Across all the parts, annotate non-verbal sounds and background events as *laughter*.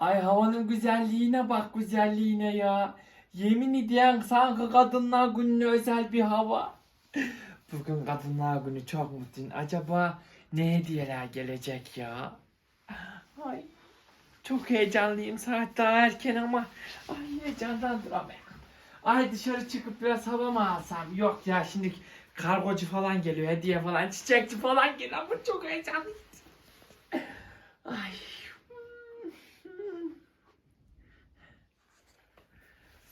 Ay havanın güzelliğine bak güzelliğine ya. Yemin ediyorum sanki kadınlar gününe özel bir hava. Bugün kadınlar günü çok mutluyum. Acaba ne hediyeler gelecek ya? Ay çok heyecanlıyım. Saat daha erken ama ay heyecandan duramıyorum. Ay dışarı çıkıp biraz hava mı alsam? Yok ya şimdi kargocu falan geliyor, hediye falan, çiçekçi falan geliyor ama çok heyecanlıyım. Ay.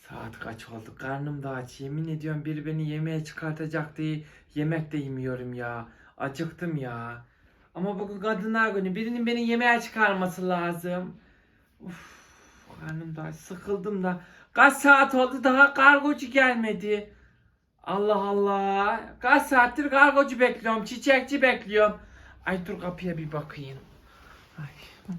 Saat kaç oldu? Karnım da aç. Yemin ediyorum biri beni yemeğe çıkartacak diye yemek de yemiyorum ya. Acıktım ya. Ama bugün kadınlar günü. Birinin beni yemeğe çıkarması lazım. Uf, karnım da aç. Sıkıldım da. Kaç saat oldu daha kargocu gelmedi. Allah Allah. Kaç saattir kargocu bekliyorum. Çiçekçi bekliyorum. Ay dur kapıya bir bakayım. Ay.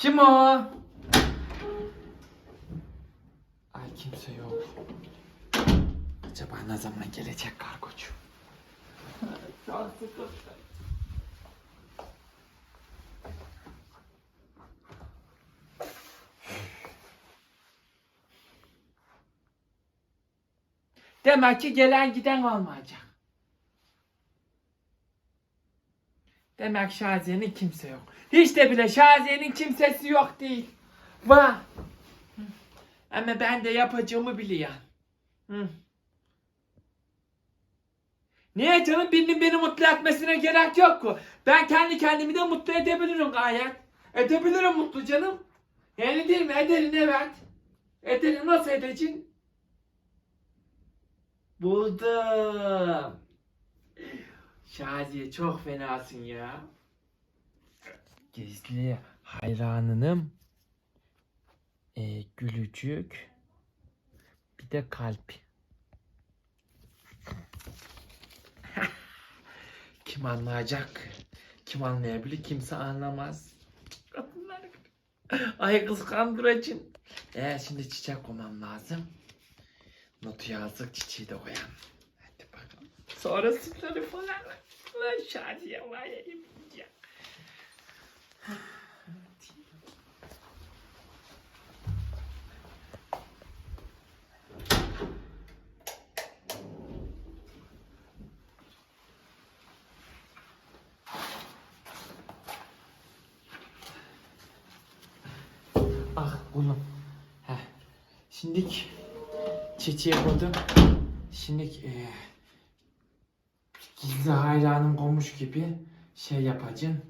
Kim o? Ay kimse yok. Acaba ne zaman gelecek kargocu? Demek ki gelen giden olmayacak. Demek Şaziye'nin kimse yok. Hiç de bile Şaziye'nin kimsesi yok değil. Var. Ama ben de yapacağımı biliyorum. Hı. Niye canım birinin beni mutlu etmesine gerek yok ki. Ben kendi kendimi de mutlu edebilirim gayet. Edebilirim mutlu canım. Yani değil mi? Ederim evet. Ederim nasıl edeceğim? Buldum. Şaziye çok fenasın ya. Gizli hayranınım. E, gülücük. Bir de kalp. *laughs* Kim anlayacak? Kim anlayabilir? Kimse anlamaz. Ay kıskandırıcın. Ee, şimdi çiçek koymam lazım. Notu yazdık çiçeği de koyalım. Hadi bakalım. Sonra sütleri falan. Lan Şadiye var ya. Ah kulum. Heh. Şimdik çiçeği koydum. Şimdik eee gizli hayranım olmuş gibi şey yapacağım.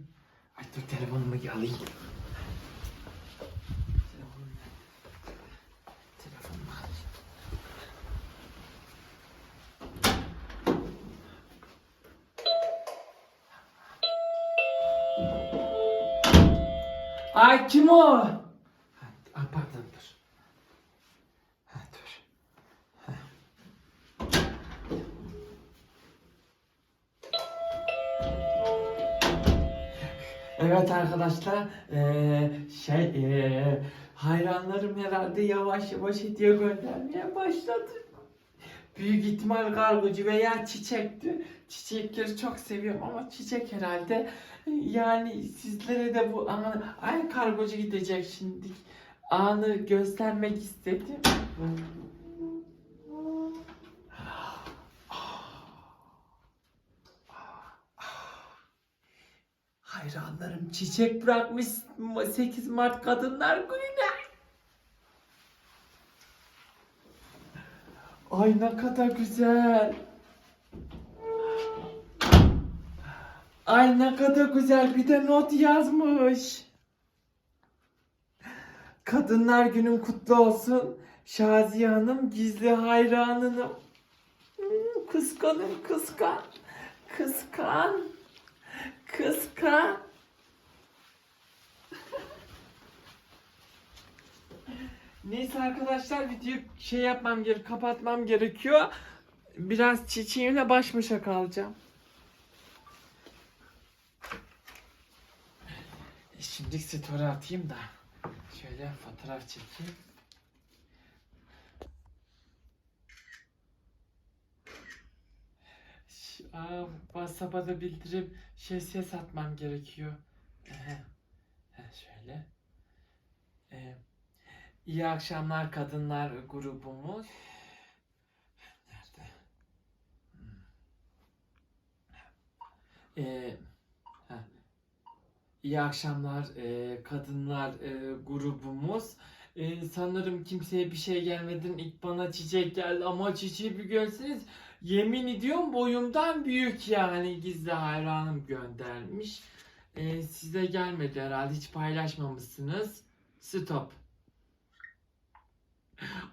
Ay dur telefonumu alayım. Ay kim o? Evet arkadaşlar eee, şey eee, hayranlarım herhalde yavaş yavaş hediye göndermeye başladı. Büyük ihtimal kargocu veya çiçekti. Çiçekleri çok seviyorum ama çiçek herhalde. Yani sizlere de bu anı, ay kargocu gidecek şimdi. Anı göstermek istedim. Hayranlarım çiçek bırakmış 8 Mart Kadınlar Günü'ne. Ay ne kadar güzel. Ay ne kadar güzel bir de not yazmış. Kadınlar Günün kutlu olsun. Şaziye Hanım gizli hayranınım. Hmm, Kıskanım kıskan. Kıskan. Kıskan. Neyse arkadaşlar video şey yapmam gerek, kapatmam gerekiyor. Biraz çiçeğimle baş başa kalacağım. Şimdi story atayım da şöyle fotoğraf çekeyim. Aa, WhatsApp'a da bildirip şey ses atmam gerekiyor. Heh, şöyle. Ee, iyi akşamlar kadınlar grubumuz. Nerede? Hmm. Ee, heh. İyi akşamlar e, kadınlar e, grubumuz. E, sanırım kimseye bir şey gelmeden ilk bana çiçek geldi ama çiçeği bir görseniz yemin ediyorum boyumdan büyük yani gizli hayranım göndermiş. E, size gelmedi herhalde hiç paylaşmamışsınız. Stop.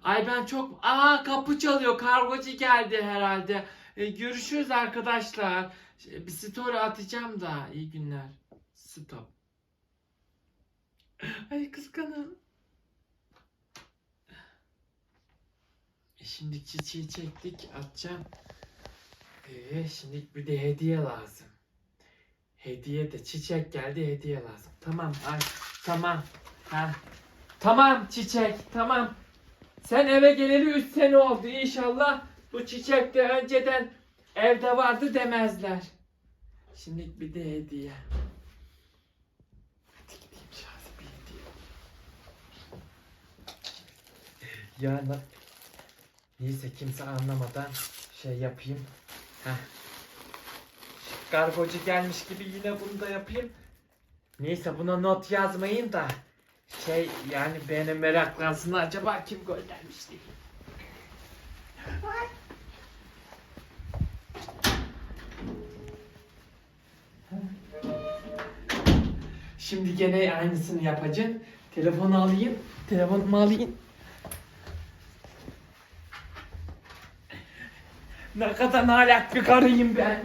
Ay ben çok... Aa kapı çalıyor kargocu geldi herhalde. E, görüşürüz arkadaşlar. Şey, Bir story atacağım da iyi günler. Stop. *laughs* Ay kıskanım. E şimdi çiçeği çektik atacağım. Ee, şimdi bir de hediye lazım. Hediye de çiçek geldi hediye lazım. Tamam ay tamam. Ha. Tamam çiçek tamam. Sen eve geleli 3 sene oldu inşallah. Bu çiçek de önceden evde vardı demezler. Şimdi bir de hediye. Hadi gideyim şahsi bir hediye. Ya na- Neyse kimse anlamadan şey yapayım. Heh. Kargocu gelmiş gibi yine bunu da yapayım. Neyse buna not yazmayın da şey yani beni meraklansın acaba kim göndermiş diye. Şimdi gene aynısını yapacağım. Telefonu alayım. Telefonumu alayım. Ne kadar nalet bir karıyım ben.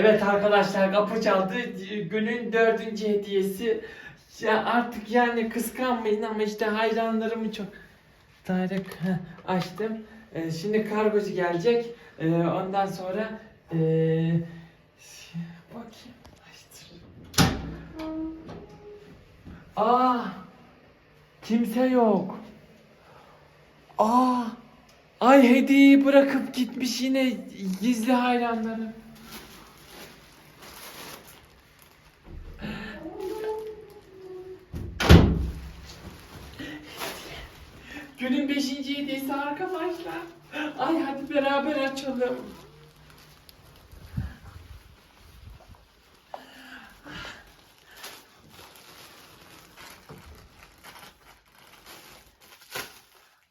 Evet arkadaşlar kapı çaldı. Günün dördüncü hediyesi. Ya artık yani kıskanmayın ama işte hayranlarımı çok. Tarık açtım. Ee, şimdi kargocu gelecek. Ee, ondan sonra ee, bakayım. Aa, kimse yok. Aa, ay hediyeyi bırakıp gitmiş yine gizli hayranlarım. Günün beşinci hediyesi arkadaşlar. Ay hadi beraber açalım.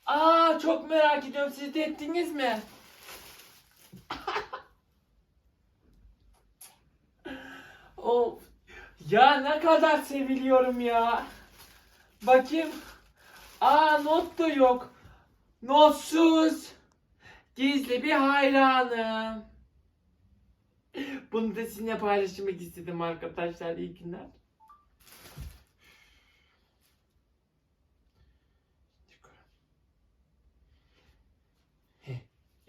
Aa çok merak ediyorum. Siz de ettiniz mi? *laughs* of. Ya ne kadar seviliyorum ya. Bakayım. Aa not da yok. Notsuz. Gizli bir hayranım. Bunu da sizinle paylaşmak istedim arkadaşlar. İyi günler.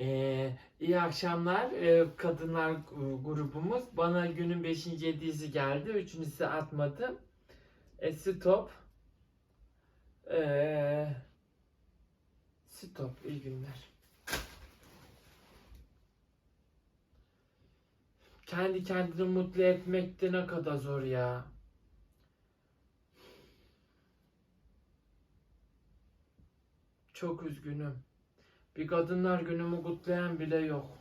Ee, iyi akşamlar Ee, kadınlar grubumuz. Bana günün 5. hediyesi geldi. Üçüncüsü atmadım. E, stop. Ee, stop. İyi günler. Kendi kendini mutlu etmek de ne kadar zor ya. Çok üzgünüm. Bir kadınlar günümü kutlayan bile yok.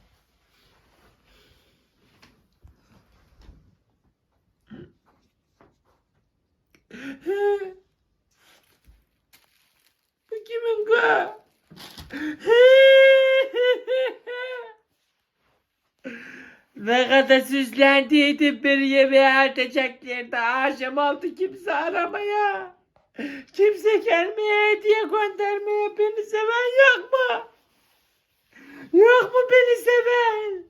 *laughs* Bu kız? *laughs* ne kadar süslendiydim bir yemeğe artacaklardı. Akşam oldu kimse aramaya. Kimse gelmeye hediye göndermeye beni seven yok mu? Yok mu beni seven?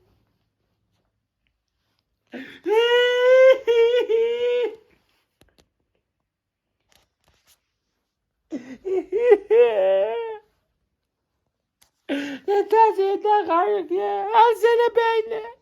Yeter yeter kayık ya. Al sana beni.